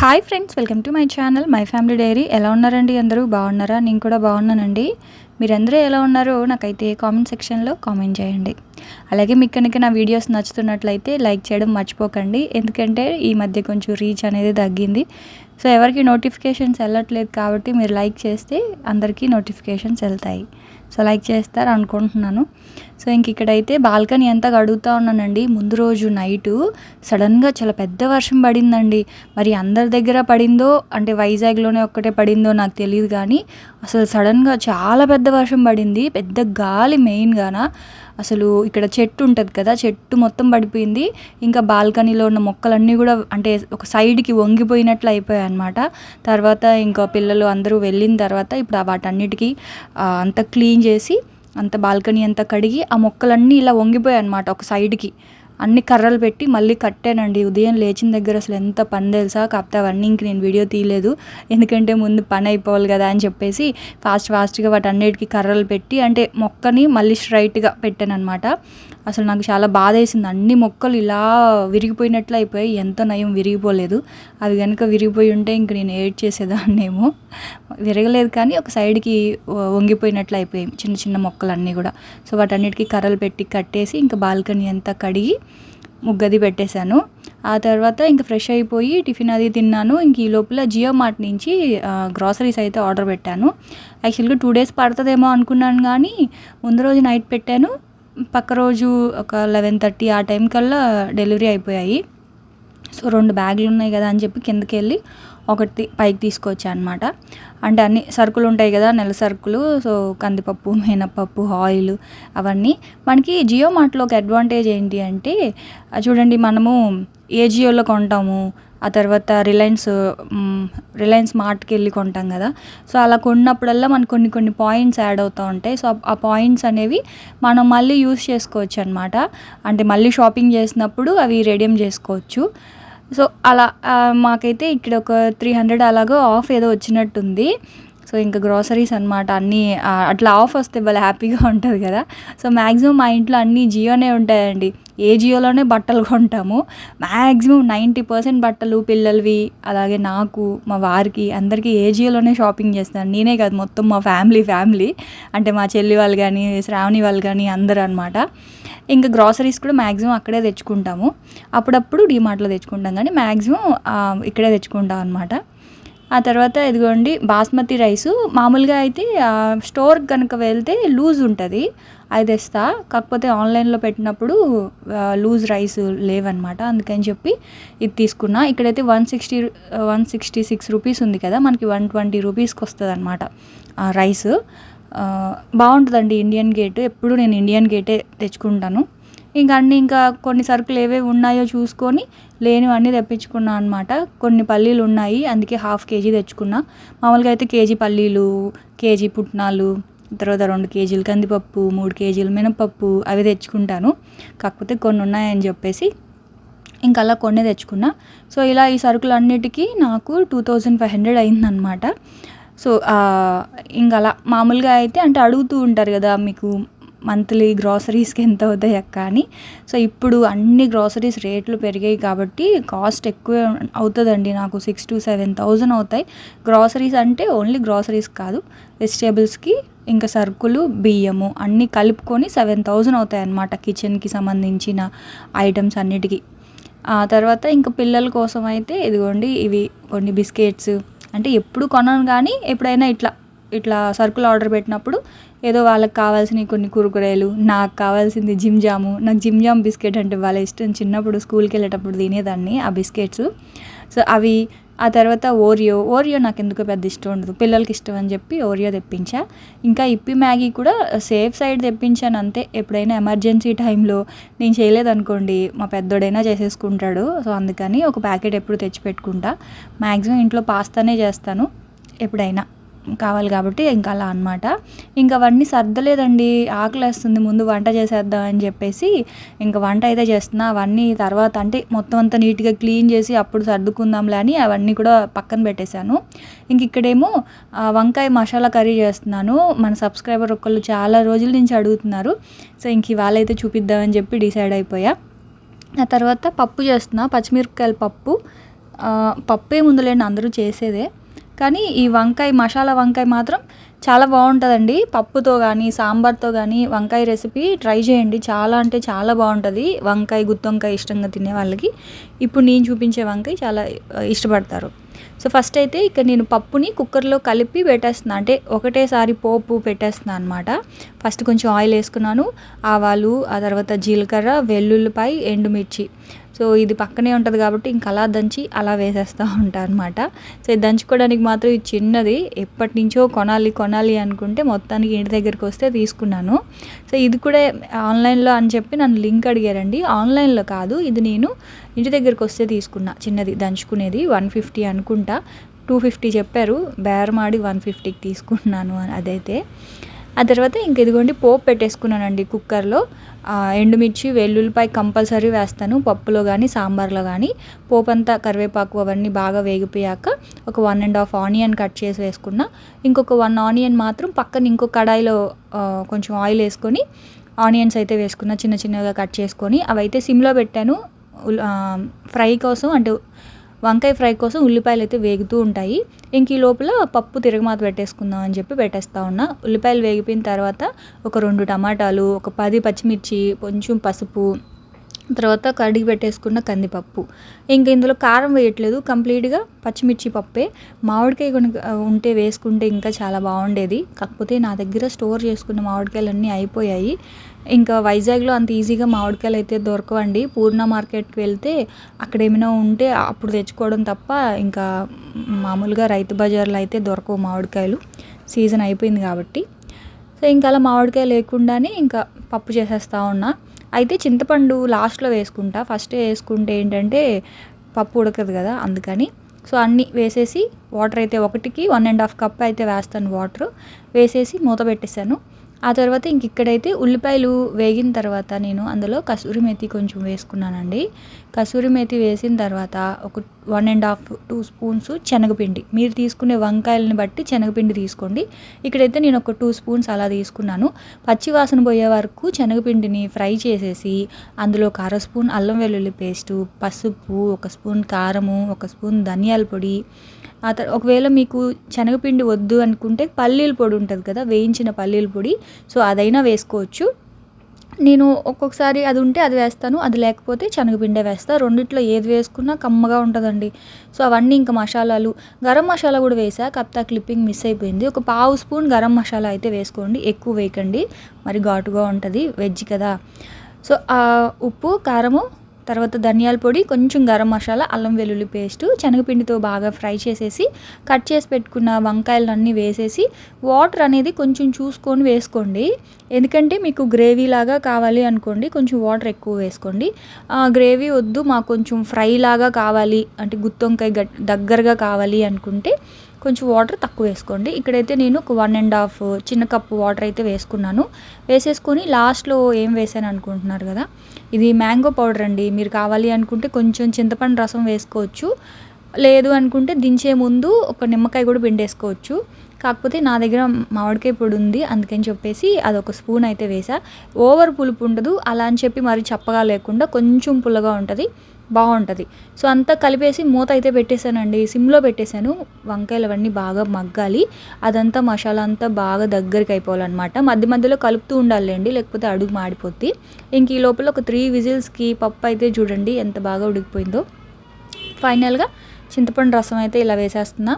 Hi friends welcome to my channel. My family diary. ఎలా ఉన్నారండి అందరూ? బాగున్నారా? నేను కూడా బాగున్నానండి. మీరందరూ ఎలా ఉన్నారో నాకైతే కామెంట్ సెక్షన్లో కామెంట్ చేయండి. అలాగే మీకు కనుక నా వీడియోస్ నచ్చుతున్నట్లయితే లైక్ చేయడం మర్చిపోకండి. ఎందుకంటే ఈ మధ్య కొంచెం రీచ్ అనేది తగ్గింది. సో ఎవరికి నోటిఫికేషన్స్ వెళ్ళట్లేదు కాబట్టి మీరు లైక్ చేస్తే అందరికీ నోటిఫికేషన్స్ వెళ్తాయి. సో లైక్ చేస్తారు అనుకుంటున్నాను సో ఇంక ఇక్కడైతే బాల్కనీ అంతా కడుగుతూ ఉన్నానండి. ముందు రోజు నైటు సడన్గా చాలా పెద్ద వర్షం పడిందండి. మరి అందరి దగ్గర పడిందో అంటే వైజాగ్లోనే ఒక్కటే పడిందో నాకు తెలియదు కానీ అసలు సడన్గా చాలా పెద్ద వర్షం పడింది. పెద్ద గాలి మెయిన్గాన అసలు ఇక్కడ చెట్టు ఉంటుంది కదా చెట్టు మొత్తం పడిపోయింది. ఇంకా బాల్కనీలో ఉన్న మొక్కలన్నీ కూడా అంటే ఒక సైడ్కి వంగిపోయినట్లు అయిపోయాయి అనమాట తర్వాత ఇంకా పిల్లలు అందరూ వెళ్ళిన తర్వాత ఇప్పుడు వాటన్నిటికీ ఆ, అంతా క్లీన్ చేసి అంత బాల్కనీ అంతా కడిగి ఆ మొక్కలన్నీ ఇలా వంగిపోయాయి అనమాట ఒక సైడ్కి. అన్ని కర్రలు పెట్టి మళ్ళీ కట్టానండి. ఉదయం లేచిన దగ్గర అసలు ఎంత పని తెలుసా? కాకపోతే అవన్నీ ఇంక నేను వీడియో తీయలేదు. ఎందుకంటే ముందు పని అయిపోవాలి కదా అని చెప్పేసి ఫాస్ట్ ఫాస్ట్గా వాటన్నిటికీ కర్రలు పెట్టి అంటే మొక్కని మళ్ళీ స్ట్రైట్గా పెట్టాను అనమాట అసలు నాకు చాలా బాధ వేసింది అన్ని మొక్కలు ఇలా విరిగిపోయినట్లు అయిపోయాయి. ఎంత నయం విరిగిపోలేదు. అవి కనుక విరిగిపోయి ఉంటే ఇంక నేను ఏడ్ చేసేదాన్నేమో. విరగలేదు కానీ ఒక సైడ్కి వంగిపోయినట్లు అయిపోయాయి చిన్న చిన్న మొక్కలు అన్నీ కూడా. సో వాటన్నిటికీ కర్రలు పెట్టి కట్టేసి ఇంకా బాల్కనీ అంతా కడిగి ముగ్గది పెట్టేశాను. ఆ తర్వాత ఇంకా ఫ్రెష్ అయిపోయి టిఫిన్ అది తిన్నాను. ఇంక ఈ లోపల జియో మార్ట్ నుంచి గ్రాసరీస్ అయితే ఆర్డర్ పెట్టాను. యాక్చువల్గా టూ డేస్ పడుతుందేమో అనుకున్నాను కానీ ముందు రోజు నైట్ పెట్టాను. పక్క రోజు ఒక లెవెన్ థర్టీ ఆ టైం కల్లా డెలివరీ అయిపోయాయి. సో రెండు బ్యాగులు ఉన్నాయి కదా అని చెప్పి కిందకి వెళ్ళి ఒకటి పైకి తీసుకొచ్చా అనమాట అంటే అన్ని సరుకులు ఉంటాయి కదా నెల సరుకులు. సో కందిపప్పు మినపప్పు ఆయిల్ అవన్నీ. మనకి జియో మార్ట్లో ఒక అడ్వాంటేజ్ ఏంటి అంటే చూడండి మనము ఏ జియోలో కొంటాము ఆ తర్వాత రిలయన్స్ రిలయన్స్ మార్ట్కి వెళ్ళి కొంటాం కదా. సో అలా కొన్నప్పుడల్లా మనకు కొన్ని కొన్ని పాయింట్స్ యాడ్ అవుతూ ఉంటాయి. సో ఆ పాయింట్స్ అనేవి మనం మళ్ళీ యూస్ చేసుకోవచ్చు అనమాట అంటే మళ్ళీ షాపింగ్ చేసినప్పుడు అవి రెడీమ్ చేసుకోవచ్చు. సో అలా మాకైతే ఇక్కడ ఒక త్రీ హండ్రెడ్ అలాగో ఆఫ్ ఏదో వచ్చినట్టుంది. సో ఇంకా గ్రాసరీస్ అనమాట అన్నీ అట్లా ఆఫ్ వస్తే భలే హ్యాపీగా ఉంటుంది కదా. సో మ్యాక్సిమం మా ఇంట్లో అన్నీ జియోనే ఉంటాయండి. ఏ జియోలోనే బట్టలు కొంటాము. మ్యాక్సిమం నైంటీ పర్సెంట్ బట్టలు పిల్లలవి అలాగే నాకు మా వారికి అందరికీ ఏ జియోలోనే షాపింగ్ చేస్తాను. నేనే కాదు మొత్తం మా ఫ్యామిలీ ఫ్యామిలీ. అంటే మా చెల్లి వాళ్ళు కానీ శ్రావణి వాళ్ళు కానీ అందరూ అనమాట ఇంకా గ్రాసరీస్ కూడా మ్యాక్సిమం అక్కడే తెచ్చుకుంటాము. అప్పుడప్పుడు డిమార్ట్లో తెచ్చుకుంటాం. కానీ మ్యాక్సిమం ఇక్కడే తెచ్చుకుంటాం అనమాట ఆ తర్వాత ఇదిగోండి బాస్మతి రైసు. మామూలుగా అయితే స్టోర్ కనుక వెళ్తే లూజ్ ఉంటుంది అది తెస్తా. కాకపోతే ఆన్లైన్లో పెట్టినప్పుడు లూజ్ రైస్ లేవన్నమాట. అందుకని చెప్పి ఇది తీసుకున్నా. ఇక్కడైతే one sixty one sixty six rupees ఉంది కదా మనకి వన్ ట్వంటీ రూపీస్కి వస్తుంది అనమాట రైస్. బాగుంటుందండి ఇండియన్ గేట్. ఎప్పుడు నేను ఇండియన్ గేటే తెచ్చుకుంటాను. ఇంకా అన్ని ఇంకా కొన్ని సరుకులు ఏవేవి ఉన్నాయో చూసుకొని లేనివన్నీ తెప్పించుకున్నా అనమాట కొన్ని పల్లీలు ఉన్నాయి అందుకే హాఫ్ కేజీ తెచ్చుకున్నా. మామూలుగా అయితే కేజీ పల్లీలు కేజీ పుట్నాలు తర్వాత రెండు కేజీలు కందిపప్పు మూడు కేజీలు మినపప్పు అవి తెచ్చుకుంటాను. కాకపోతే కొన్ని ఉన్నాయని చెప్పేసి ఇంకా అలా కొన్ని తెచ్చుకున్నా. సో ఇలా ఈ సరుకులన్నిటికీ నాకు టూ థౌజండ్ ఫైవ్ హండ్రెడ్ అయిందనమాట సో ఇంకా అలా మామూలుగా అయితే అంటే అడుగుతూ ఉంటారు కదా మీకు మంత్లీ గ్రాసరీస్కి ఎంత అవుతాయి అక్క అని. సో ఇప్పుడు అన్ని గ్రాసరీస్ రేట్లు పెరిగాయి కాబట్టి కాస్ట్ ఎక్కువ అవుతుందండి నాకు. సిక్స్ టు సెవెన్ థౌజండ్ అవుతాయి. గ్రాసరీస్ అంటే ఓన్లీ గ్రాసరీస్ కాదు. వెజిటేబుల్స్కి ఇంకా సరుకులు బియ్యము అన్నీ కలుపుకొని సెవెన్ థౌజండ్ అవుతాయి అన్నమాట కిచెన్కి సంబంధించిన ఐటమ్స్ అన్నిటికీ. ఆ తర్వాత ఇంకా పిల్లల కోసం అయితే ఇదిగోండి ఇవి కొన్ని బిస్కెట్స్. అంటే ఎప్పుడు కొనను కానీ ఎప్పుడైనా ఇట్లా ఇట్లా సరుకులు ఆర్డర్ పెట్టినప్పుడు ఏదో వాళ్ళకి కావాల్సినవి కొన్ని కురుకురేలు నాకు కావాల్సింది జిమ్ జాము. నాకు జిమ్ జామ్ బిస్కెట్ అంటే వాళ్ళ ఇష్టం. చిన్నప్పుడు స్కూల్కి వెళ్ళేటప్పుడు తినేదాన్ని ఆ బిస్కెట్స్. సో అవి ఆ తర్వాత ఓరియో. ఓరియో నాకు ఎందుకు పెద్ద ఇష్టం ఉండదు. పిల్లలకి ఇష్టం అని చెప్పి ఓరియో తెప్పించా. ఇంకా ఇప్పి మ్యాగీ కూడా సేఫ్ సైడ్ తెప్పించాను అంతే. ఎప్పుడైనా ఎమర్జెన్సీ టైంలో నేను చేయలేదనుకోండి మా పెద్దోడైనా చేసేసుకుంటాడు. సో అందుకని ఒక ప్యాకెట్ ఎప్పుడు తెచ్చి పెట్టుకుంటా మ్యాక్సిమం ఇంట్లో పాస్తానే చేస్తాను ఎప్పుడైనా. కావాలి కాబట్టి ఇంకా అలా అనమాట ఇంకా అవన్నీ సర్దలేదండి. ఆకలేస్తుంది. ముందు వంట చేసేద్దాం అని చెప్పేసి ఇంకా వంట అయితే చేస్తున్నా. అవన్నీ తర్వాత అంటే మొత్తం అంతా నీట్గా క్లీన్ చేసి అప్పుడు సర్దుకుందాంలే అని అవన్నీ కూడా పక్కన పెట్టేశాను. ఇంక ఇక్కడేమో వంకాయ మసాలా కర్రీ చేస్తున్నాను. మన సబ్స్క్రైబర్ ఒకళ్ళు చాలా రోజుల నుంచి అడుగుతున్నారు. సో ఇంక ఇవాళ అయితే చూపిద్దామని చెప్పి డిసైడ్ అయిపోయా. ఆ తర్వాత పప్పు చేస్తున్నా. పచ్చిమిరపకాయల పప్పు. పప్పు పప్పే ముందులేండి అందరూ చేసేదే. కానీ ఈ వంకాయ మసాలా వంకాయ మాత్రం చాలా బాగుంటుందండి. పప్పుతో కానీ సాంబార్తో కానీ వంకాయ రెసిపీ ట్రై చేయండి. చాలా అంటే చాలా బాగుంటుంది. వంకాయ గుత్తి వంకాయ ఇష్టంగా తినే వాళ్ళకి. ఇప్పుడు నేను చూపించే వంకాయ చాలా ఇష్టపడతారు. సో ఫస్ట్ అయితే ఇక్కడ నేను పప్పుని కుక్కర్లో కలిపి పెట్టేస్తున్నా. అంటే ఒకటేసారి పోపు పెట్టేస్తున్నా అనమాట ఫస్ట్ కొంచెం ఆయిల్ వేసుకున్నాను. ఆవాలు ఆ తర్వాత జీలకర్ర వెల్లుల్లిపాయ ఎండుమిర్చి. సో ఇది పక్కనే ఉంటుంది కాబట్టి ఇంక అలా దంచి అలా వేసేస్తూ ఉంటాను అనమాట సో ఇది దంచుకోవడానికి మాత్రం ఇది చిన్నది. ఎప్పటి నుంచో కొనాలి కొనాలి అనుకుంటే మొత్తానికి ఇంటి దగ్గరికి వస్తే తీసుకున్నాను. సో ఇది కూడా ఆన్లైన్లో అని చెప్పి నన్ను లింక్ అడిగారండి. ఆన్లైన్లో కాదు ఇది నేను ఇంటి దగ్గరికి వస్తే తీసుకున్నా. చిన్నది దంచుకునేది వన్ ఫిఫ్టీ అనుకుంటా. టూ ఫిఫ్టీ చెప్పారు. బేరమాడి వన్ ఫిఫ్టీకి తీసుకున్నాను అని అదైతే. ఆ తర్వాత ఇంక ఇదిగోండి పోపు పెట్టేసుకున్నానండి కుక్కర్లో. ఎండుమిర్చి వెల్లుల్లిపాయ కంపల్సరీ వేస్తాను పప్పులో కానీ సాంబార్లో కానీ పోపు అంతా కరివేపాకు అవన్నీ బాగా వేగిపోయాక ఒక one and half onion cut చేసి వేసుకున్నా. ఇంకొక వన్ ఆనియన్ మాత్రం పక్కన ఇంకో కడాయిలో కొంచెం ఆయిల్ వేసుకొని ఆనియన్స్ అయితే వేసుకున్నా చిన్న చిన్నగా కట్ చేసుకొని. అవి అయితే సిమ్లో పెట్టాను ఫ్రై కోసం అంటే వంకాయ ఫ్రై కోసం ఉల్లిపాయలు అయితే వేగుతూ ఉంటాయి. ఇంక ఈ లోపల పప్పు తిరగమాత పెట్టేసుకుందాం అని చెప్పి పెట్టేస్తా ఉన్నా. ఉల్లిపాయలు వేగిపోయిన తర్వాత ఒక రెండు టమాటాలు ఒక పది పచ్చిమిర్చి కొంచెం పసుపు తర్వాత కడిగి పెట్టేసుకున్న కందిపప్పు. ఇంకా ఇందులో కారం వేయట్లేదు. కంప్లీట్గా పచ్చిమిర్చి పప్పే. మామిడికాయ కొనుక ఉంటే వేసుకుంటే ఇంకా చాలా బాగుండేది. కాకపోతే నా దగ్గర స్టోర్ చేసుకున్న మామిడికాయలు అన్నీ అయిపోయాయి. ఇంకా వైజాగ్లో అంత ఈజీగా మామిడికాయలు అయితే దొరకవండి. పూర్ణ మార్కెట్కి వెళ్తే అక్కడ ఏమైనా ఉంటే అప్పుడు తెచ్చుకోవడం తప్ప ఇంకా మామూలుగా రైతు బజార్లో అయితే దొరకవు మామిడికాయలు. సీజన్ అయిపోయింది కాబట్టి. సో ఇంకా అలా మామిడికాయ లేకుండానే ఇంకా పప్పు చేసేస్తా ఉన్నా. అయితే చింతపండు లాస్ట్లో వేసుకుంటా. ఫస్ట్ వేసుకుంటే ఏంటంటే పప్పు ఉడకదు కదా అందుకని. సో అన్నీ వేసేసి వాటర్ అయితే ఒకటికి వన్ అండ్ హాఫ్ కప్ అయితే వేస్తాను వాటర్. వేసేసి మూత పెట్టేశాను. ఆ తర్వాత ఇంక ఇక్కడైతే ఉల్లిపాయలు వేగిన తర్వాత నేను అందులో కసూరి మేతి కొంచెం వేసుకున్నానండి. కసూరి మేతి వేసిన తర్వాత ఒక one and half two spoons శనగపిండి. మీరు తీసుకునే వంకాయలని బట్టి శనగపిండి తీసుకోండి. ఇక్కడైతే నేను ఒక టూ స్పూన్స్ అలా తీసుకున్నాను. పచ్చి వాసన పోయే వరకు శనగపిండిని ఫ్రై చేసేసి అందులో ఒక అర స్పూన్ అల్లం వెల్లుల్లి పేస్టు పసుపు ఒక స్పూన్ కారము ఒక స్పూన్ ధనియాల పొడి ఆ తర్వాత ఒకవేళ మీకు శనగపిండి వద్దు అనుకుంటే పల్లీల పొడి ఉంటుంది కదా వేయించిన పల్లీల పొడి. సో అదైనా వేసుకోవచ్చు. నేను ఒక్కొక్కసారి అది ఉంటే అది వేస్తాను అది లేకపోతే శనగపిండే వేస్తా. రెండిట్లో ఏది వేసుకున్నా కమ్మగా ఉంటుందండి. సో అవన్నీ ఇంకా మసాలాలు. గరం మసాలా కూడా వేసా కప్తా క్లిప్పింగ్ మిస్ అయిపోయింది. ఒక పావు స్పూన్ గరం మసాలా అయితే వేసుకోండి ఎక్కువ వేయకండి. మరి ఘాటుగా ఉంటుంది వెజ్ కదా. సో ఆ ఉప్పు కారము తర్వాత ధనియాల పొడి కొంచెం గరం మసాలా అల్లం వెల్లుల్లి పేస్ట్ శనగపిండితో బాగా ఫ్రై చేసేసి కట్ చేసి పెట్టుకున్న వంకాయలన్నీ వేసేసి వాటర్ అనేది కొంచెం చూసుకొని వేసుకోండి. ఎందుకంటే మీకు గ్రేవీ లాగా కావాలి అనుకోండి కొంచెం వాటర్ ఎక్కువ వేసుకోండి. గ్రేవీ వద్దు మాకు కొంచెం ఫ్రై లాగా కావాలి అంటే గుత్తొంకాయ గ దగ్గరగా కావాలి అనుకుంటే కొంచెం వాటర్ తక్కువ వేసుకోండి. ఇక్కడైతే నేను ఒక వన్ అండ్ హాఫ్ చిన్న కప్పు వాటర్ అయితే వేసుకున్నాను. వేసేసుకొని లాస్ట్లో ఏం వేసాను అనుకుంటున్నారు కదా? ఇది మ్యాంగో పౌడర్ అండి. మీరు కావాలి అనుకుంటే కొంచెం చింతపండు రసం వేసుకోవచ్చు. లేదు అనుకుంటే దించే ముందు ఒక నిమ్మకాయ కూడా పిండేసుకోవచ్చు. కాకపోతే నా దగ్గర మామిడికాయ పొడి ఉంది. అందుకని చెప్పేసి అదొక స్పూన్ అయితే వేసా. ఓవర్ పులుపు ఉండదు. అలా అని చెప్పి మరి చప్పగా లేకుండా కొంచెం పుల్లగా ఉంటుంది. బాగుంటుంది. సో అంతా కలిపేసి మూత అయితే పెట్టేశానండి. సిమ్లో పెట్టేశాను. వంకాయలు అవన్నీ బాగా మగ్గాలి. అదంతా మసాలా అంతా బాగా దగ్గరికి అయిపోవాలన్నమాట. మధ్య మధ్యలో కలుపుతూ ఉండాలండి. లేకపోతే అడుగు మాడిపోద్ది. ఇంక ఈ లోపల ఒక త్రీ విజిల్స్కి పప్పు అయితే చూడండి ఎంత బాగా ఉడికిపోయిందో. ఫైనల్గా చింతపండు రసం అయితే ఇలా వేసేస్తున్నా.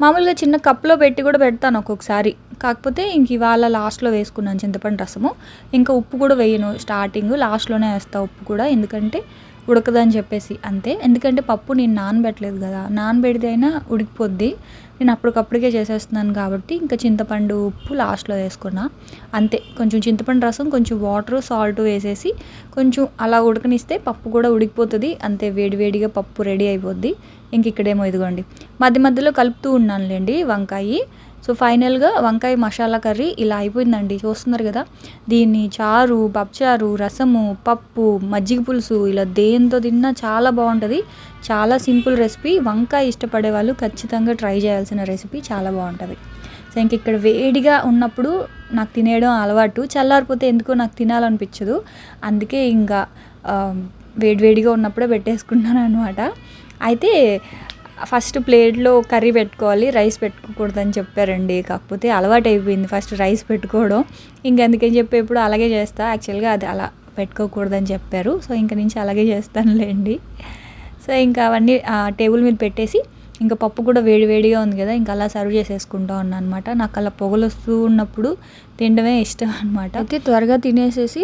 మామూలుగా చిన్న కప్లో పెట్టి కూడా పెడతాను ఒక్కొక్కసారి. కాకపోతే ఇంక ఇవాళ లాస్ట్లో వేసుకున్నాను చింతపండు రసము. ఇంకా ఉప్పు కూడా వేయను. స్టార్టింగ్ లాస్ట్లోనే వేస్తా ఉప్పు కూడా. ఎందుకంటే ఉడకదని చెప్పేసి అంతే. ఎందుకంటే పప్పు నేను నానబెట్టలేదు కదా. నానబెడితే అయినా ఉడికిపోద్ది. నేను అప్పటికప్పటికే చేసేస్తున్నాను కాబట్టి ఇంకా చింతపండు ఉప్పు లాస్ట్లో వేసుకున్నా. అంతే. కొంచెం చింతపండు రసం కొంచెం వాటర్ సాల్ట్ వేసేసి కొంచెం అలా ఉడకనిస్తే పప్పు కూడా ఉడికిపోతుంది. అంతే వేడివేడిగా పప్పు రెడీ అయిపోద్ది. ఇంక ఇక్కడేమో ఇదిగోండి. మధ్య మధ్యలో కలుపుతూ ఉన్నానులేండి వంకాయి. సో ఫైనల్గా వంకాయ మసాలా కర్రీ ఇలా అయిపోయిందండి. చూస్తున్నారు కదా? దీన్ని చారు పప్పుచారు రసము పప్పు మజ్జిగ పులుసు ఇలా దేంతో తిన్నా చాలా బాగుంటుంది. చాలా సింపుల్ రెసిపీ. వంకాయ ఇష్టపడే వాళ్ళు ఖచ్చితంగా ట్రై చేయాల్సిన రెసిపీ చాలా బాగుంటుంది. సో ఇంక ఇక్కడ వేడిగా ఉన్నప్పుడు నాకు తినేయడం అలవాటు. చల్లారిపోతే ఎందుకో నాకు తినాలనిపించదు. అందుకే ఇంకా వేడివేడిగా ఉన్నప్పుడే పెట్టేసుకుంటాను అనమాట అయితే ఫస్ట్ ప్లేట్లో కర్రీ పెట్టుకోవాలి రైస్ పెట్టుకోకూడదని చెప్పారండి. కాకపోతే అలవాటు అయిపోయింది ఫస్ట్ రైస్ పెట్టుకోవడం. ఇంకెందుకని చెప్పి ఎప్పుడు అలాగే చేస్తా. యాక్చువల్గా అది అలా పెట్టుకోకూడదని చెప్పారు. సో ఇంక నుంచి అలాగే చేస్తానులేండి. సో ఇంకా అవన్నీ ఆ, టేబుల్ మీద పెట్టేసి ఇంకా పప్పు కూడా వేడి వేడిగా ఉంది కదా ఇంకా అలా సర్వ్ చేసేసుకుంటా ఉన్నాను అనమాట నాకు అలా పొగలు వస్తూ ఉన్నప్పుడు తినడమే ఇష్టం అనమాట అయితే త్వరగా తినేసేసి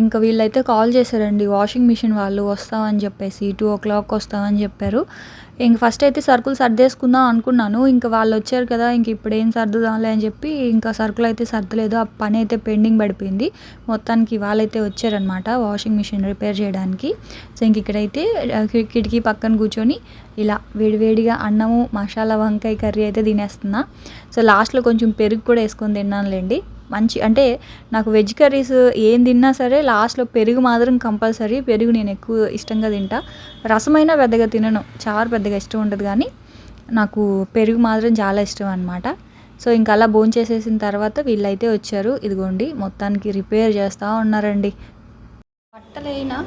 ఇంకా వీళ్ళైతే కాల్ చేశారండి వాషింగ్ మిషన్ వాళ్ళు వస్తామని చెప్పేసి టూ ఓ క్లాక్ వస్తామని చెప్పారు. ఇంక ఫస్ట్ అయితే సరుకులు సర్దేసుకుందాం అనుకున్నాను. ఇంకా వాళ్ళు వచ్చారు కదా ఇంక ఇప్పుడు ఏం సర్దుదాంలే అని చెప్పి ఇంకా సరుకులు అయితే సర్దలేదు. ఆ పని అయితే పెండింగ్ పడిపోయింది. మొత్తానికి వాళ్ళైతే వచ్చారనమాట వాషింగ్ మిషన్ రిపేర్ చేయడానికి. సో ఇంక ఇక్కడైతే కిటికీ పక్కన కూర్చొని ఇలా వేడివేడిగా అన్నము మసాలా వంకాయ కర్రీ అయితే తినేస్తున్నా. సో లాస్ట్లో కొంచెం పెరుగు కూడా వేసుకొని తిన్నానులేండి. మంచి అంటే నాకు వెజ్ కర్రీస్ ఏం తిన్నా సరే లాస్ట్లో పెరుగు మాత్రం కంపల్సరీ. పెరుగు నేను ఎక్కువ ఇష్టంగా తింటా. రసమైనా పెద్దగా తినను. చారు పెద్దగా ఇష్టం ఉండదు కానీ నాకు పెరుగు మాత్రం చాలా ఇష్టం అనమాట సో ఇంకా అలా భోంచేసేసిన తర్వాత వీళ్ళైతే వచ్చారు. ఇదిగోండి మొత్తానికి రిపేర్ చేస్తూ ఉన్నారండి. బట్టలైనా?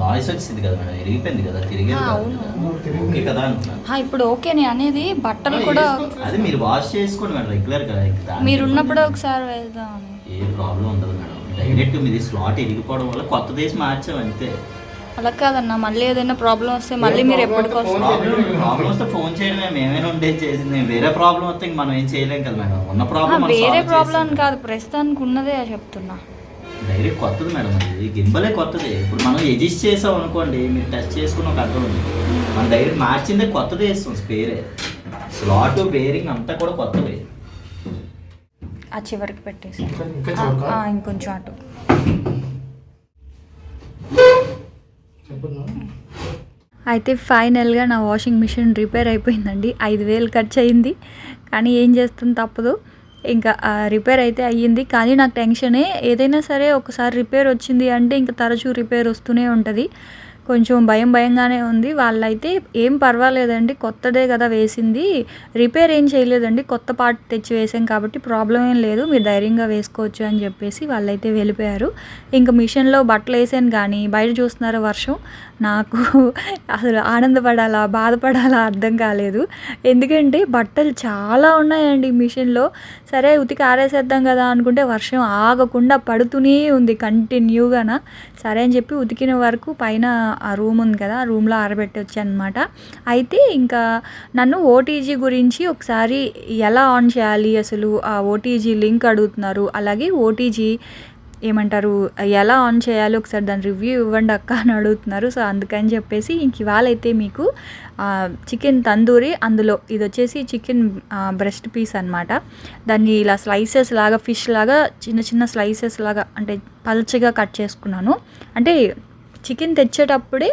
నాయిస్ వచ్చింది కదా మేడం ఇరిగిపోయింది కదా. కదా. ఓకే కదా అంటున్నాను ఇప్పుడు ఓకే నేను అనేది బట్టలు కూడా అది మీరు వాష్ చేసుకోండి మేడం రెగ్యులర్ కదా ఇక దానికి మీరు ఉన్నప్పుడు ఒకసారి వేద్దామని ఏ ప్రాబ్లం ఉండదు మేడం. డైరెక్ట్ మీది స్లాట్ ఇరిగిపోవడం వల్ల కొత్త దేశం మార్చాం అంతే. అలా కాదన్న మళ్ళీ ఏదైనా ప్రాబ్లం వస్తే మళ్ళీ మీరు ఎప్పటికి వస్తారు ప్రాబ్లం ప్రాబ్లం వస్తే ఫోన్ చేయడమే మేమేనా ఉండేది చేసింది. వేరే ప్రాబ్లం వస్తే ఇంక మనం ఏం చేయలేం కదా మేడం. ఉన్న ప్రాబ్లం వేరే ప్రాబ్లం కాదు ప్రస్తుతానికి ఉన్నదే చెప్తున్నా. డైరెక్ట్ కొత్తది మేడం అది. గింబలే కొత్తది. ఇప్పుడు మనం ఎజిస్ట్ చేసాం అనుకోండి మీరు టెస్ట్ చేసుకున్న ఒక అర్థం ఉంది. మనం డైరెక్ట్ మార్చిందే కొత్తది వేస్తాం స్పేరే స్లాట్ బేరింగ్ అంతా కూడా కొత్తది ఆ చివరికి పెట్టేసి. ఆ, ఇంకొంచెం అటు. అయితే ఫైనల్గా నా వాషింగ్ మిషన్ రిపేర్ అయిపోయిందండి. ఐదు వేలు ఖర్చు అయింది కానీ ఏం చేస్తుంది తప్పదు. ఇంకా రిపేర్ అయితే అయ్యింది. కానీ నాకు టెన్షనే ఏదైనా సరే ఒకసారి రిపేర్ వచ్చింది అంటే ఇంకా తరచూ రిపేర్ వస్తూనే ఉంటుంది. కొంచెం భయం భయంగానే ఉంది. వాళ్ళైతే ఏం పర్వాలేదండి. కొత్తదే కదా వేసింది. రిపేర్ ఏం చేయలేదండి. కొత్త పార్ట్ తెచ్చి వేసాం కాబట్టి ప్రాబ్లం ఏం లేదు. మీరు ధైర్యంగా వేసుకోవచ్చు అని చెప్పేసి వాళ్ళైతే వెళ్ళిపోయారు. ఇంకా మిషన్లో బట్టలు వేసాను కానీ బయట చూస్తున్నారు వర్షం. నాకు అసలు ఆనందపడాలా బాధపడాలా అర్థం కాలేదు. ఎందుకంటే బట్టలు చాలా ఉన్నాయండి మిషన్లో. సరే ఉతికి ఆరేసేద్దాం కదా అనుకుంటే వర్షం ఆగకుండా పడుతూనే ఉంది కంటిన్యూగాన. సరే అని చెప్పి ఉతికిన వరకు పైన ఆ రూమ్ ఉంది కదా ఆ రూమ్లో ఆరబెట్టొచ్చు అనమాట అయితే ఇంకా నన్ను ఓటీజీ గురించి ఒకసారి ఎలా ఆన్ చేయాలి అసలు? ఆ ఓటీజీ లింక్ అడుగుతున్నారు. అలాగే ఓటీజీ ఏమంటారు ఎలా ఆన్ చేయాలో ఒకసారి దాని రివ్యూ ఇవ్వండి అక్క అని అడుగుతున్నారు. సో అందుకని చెప్పేసి ఇంక ఇవాళ అయితే మీకు చికెన్ తందూరి అందులో ఇది వచ్చేసి చికెన్ బ్రెస్ట్ పీస్ అనమాట దాన్ని ఇలా స్లైసెస్ లాగా ఫిష్ లాగా చిన్న చిన్న స్లైసెస్ లాగా అంటే పల్చగా కట్ చేసుకున్నాను. అంటే చికెన్ తెచ్చేటప్పుడే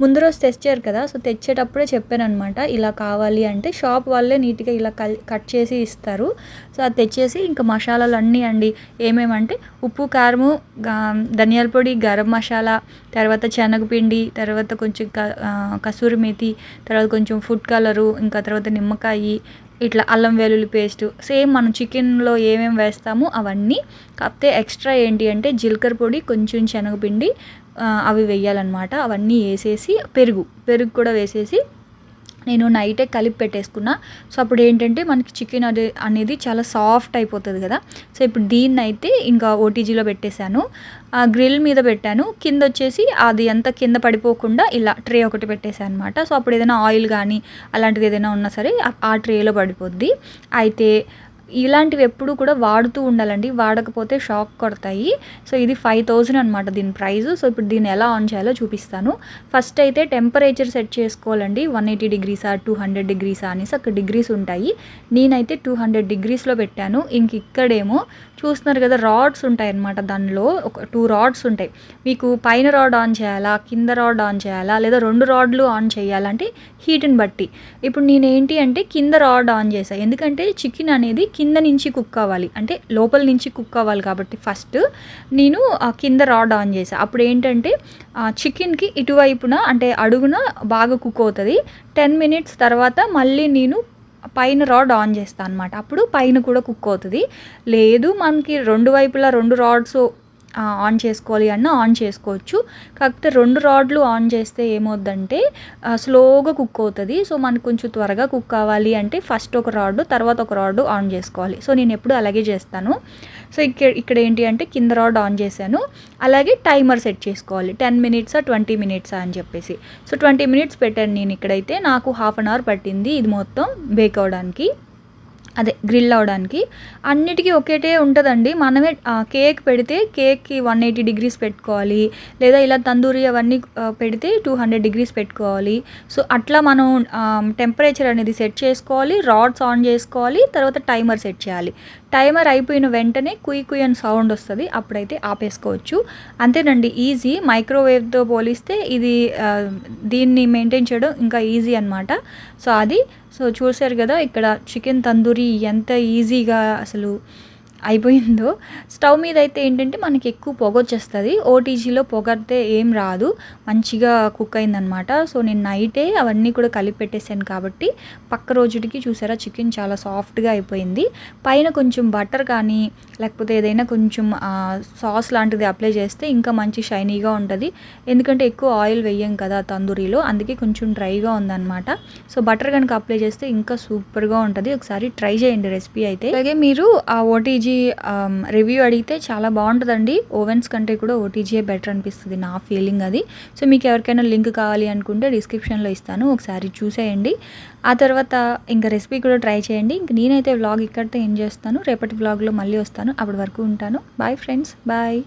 ముందు రోజు తెచ్చారు కదా సో తెచ్చేటప్పుడే చెప్పాను అనమాట ఇలా కావాలి అంటే షాప్ వాళ్ళే నీట్గా ఇలా కల్ కట్ చేసి ఇస్తారు. సో అది తెచ్చేసి ఇంకా మసాలాలు అన్నీ అండి. ఏమేమంటే ఉప్పు కారము ధనియాల పొడి గరం మసాలా తర్వాత శనగపిండి తర్వాత కొంచెం క- కసూరి మేతి తర్వాత కొంచెం ఫుడ్ కలరు ఇంకా తర్వాత నిమ్మకాయ ఇట్లా అల్లం వెల్లుల్లి పేస్ట్. సేమ్ మనం చికెన్లో ఏమేమి వేస్తామో అవన్నీ. కాకపోతే ఎక్స్ట్రా ఏంటి అంటే జీలకర్ర పొడి కొంచెం శనగపిండి అవి వేయాలన్నమాట అవన్నీ వేసేసి పెరుగు పెరుగు కూడా వేసేసి నేను నైటే కలిపి పెట్టేసుకున్నా. సో అప్పుడు ఏంటంటే మనకి చికెన్ అది అనేది చాలా సాఫ్ట్ అయిపోతుంది కదా. సో ఇప్పుడు దీన్ని అయితే ఇంకా ఓటీజీలో పెట్టేశాను. ఆ గ్రిల్ మీద పెట్టాను. కింద వచ్చేసి అది అంతా కింద పడిపోకుండా ఇలా ట్రే ఒకటి పెట్టేశాను అనమాట సో అప్పుడు ఏదైనా ఆయిల్ కానీ అలాంటిది ఏదైనా ఉన్నా సరే ఆ- ఆ ట్రేలో పడిపోద్ది. అయితే ఇలాంటివి ఎప్పుడు కూడా వాడుతూ ఉండాలండి. వాడకపోతే షాక్ కొడతాయి. సో ఇది ఫైవ్ థౌజండ్ అనమాట దీని ప్రైస్. సో ఇప్పుడు దీన్ని ఎలా ఆన్ చేయాలో చూపిస్తాను. ఫస్ట్ అయితే టెంపరేచర్ సెట్ చేసుకోవాలండి. వన్ ఎయిటీ డిగ్రీసా టూ హండ్రెడ్ డిగ్రీసా అనేసి అక్కడ డిగ్రీస్ ఉంటాయి. నేనైతే టూ హండ్రెడ్ డిగ్రీస్లో పెట్టాను. ఇంక ఇక్కడేమో చూస్తున్నారు కదా రాడ్స్ ఉంటాయి అన్నమాట దానిలో. ఒక టూ రాడ్స్ ఉంటాయి. మీకు పైన రాడ్ ఆన్ చేయాలా కింద రాడ్ ఆన్ చేయాలా లేదా రెండు రాడ్లు ఆన్ చేయాలంటే హీట్ని బట్టి. ఇప్పుడు నేను ఏంటి అంటే కింద రాడ్ ఆన్ చేశాను ఎందుకంటే చికెన్ అనేది కింద నుంచి కుక్ అవ్వాలి. అంటే లోపల నుంచి కుక్ అవ్వాలి కాబట్టి ఫస్ట్ నేను కింద రాడ్ ఆన్ చేశాను అప్పుడు ఏంటంటే చికెన్కి ఇటువైపున అంటే అడుగున బాగా కుక్ అవుతుంది. టెన్ మినిట్స్ తర్వాత మళ్ళీ నేను పైన రాడ్ ఆన్ చేస్తాను అనమాట అప్పుడు పైన కూడా కుక్ అవుతుంది. లేదు మనకి రెండు వైపులా రెండు రాడ్స్ ఆన్ చేసుకోవాలి అన్న ఆన్ చేసుకోవచ్చు. కాకపోతే రెండు రాడ్లు ఆన్ చేస్తే ఏమవుద్దంటే స్లోగా కుక్ అవుతుంది. సో మనకు కొంచెం త్వరగా కుక్ కావాలి అంటే ఫస్ట్ ఒక రాడ్ తర్వాత ఒక రాడ్ ఆన్ చేసుకోవాలి. సో నేను ఎప్పుడు అలాగే చేస్తాను. సో ఇక్కడ ఇక్కడ ఏంటి అంటే కింద రాడ్ ఆన్ చేశాను. అలాగే టైమర్ సెట్ చేసుకోవాలి. టెన్ మినిట్సా ట్వంటీ మినిట్సా అని చెప్పేసి. సో ట్వంటీ మినిట్స్ పెట్టాను నేను ఇక్కడైతే. నాకు హాఫ్ అన్ అవర్ పట్టింది ఇది మొత్తం బేక్ అవడానికి. అదే గ్రిల్ అవడానికి. అన్నిటికీ ఒకటే ఉంటుందండి. మనమే కేక్ పెడితే కేక్కి వన్ ఎయిటీ డిగ్రీస్ పెట్టుకోవాలి. లేదా ఇలా తందూరి అవన్నీ పెడితే టూ హండ్రెడ్ డిగ్రీస్ పెట్టుకోవాలి. సో అట్లా మనం టెంపరేచర్ అనేది సెట్ చేసుకోవాలి. రాడ్స్ ఆన్ చేసుకోవాలి. తర్వాత టైమర్ సెట్ చేయాలి. టైమర్ అయిపోయిన వెంటనే కుయ్ కుయ్ అని సౌండ్ వస్తుంది. అప్పుడైతే ఆపేసుకోవచ్చు. అంతేనండి ఈజీ. మైక్రోవేవ్తో పోలిస్తే ఇది దీన్ని మెయింటైన్ చేయడం ఇంకా ఈజీ అనమాట సో అది సో చూసారు కదా ఇక్కడ చికెన్ తందూరి ఎంత ఈజీగా అసలు అయిపోయిందో. స్టవ్ మీద అయితే ఏంటంటే మనకి ఎక్కువ పొగ వచ్చేస్తుంది. ఓటీజీలో పొగడితే ఏం రాదు. మంచిగా కుక్ అయిందనమాట. సో నేను నైటే అవన్నీ కూడా కలిపి పెట్టేశాను కాబట్టి పక్క రోజుటికి చూసారా చికెన్ చాలా సాఫ్ట్గా అయిపోయింది. పైన కొంచెం బటర్ కానీ లేకపోతే ఏదైనా కొంచెం సాస్ లాంటిది అప్లై చేస్తే ఇంకా మంచి షైనీగా ఉంటుంది. ఎందుకంటే ఎక్కువ ఆయిల్ వేయం కదా తందూరిలో అందుకే కొంచెం డ్రైగా ఉందన్నమాట సో బటర్ కనుక అప్లై చేస్తే ఇంకా సూపర్గా ఉంటుంది. ఒకసారి ట్రై చేయండి రెసిపీ అయితే. అలాగే మీరు ఆ ఓటీజీ ఓటీజీ రివ్యూ అడిగితే చాలా బాగుంటుందండి. ఓవెన్స్ కంటే కూడా ఓటీజీయే బెటర్ అనిపిస్తుంది నా ఫీలింగ్ అది. సో మీకు ఎవరికైనా లింక్ కావాలి అనుకుంటే డిస్క్రిప్షన్లో ఇస్తాను. ఒకసారి చూసేయండి. ఆ తర్వాత ఇంకా రెసిపీ కూడా ట్రై చేయండి. ఇంక నేనైతే వ్లాగ్ ఇక్కడితో ఏం చేస్తాను. రేపటి వ్లాగ్లో మళ్ళీ వస్తాను. అప్పటి వరకు ఉంటాను. Bye friends bye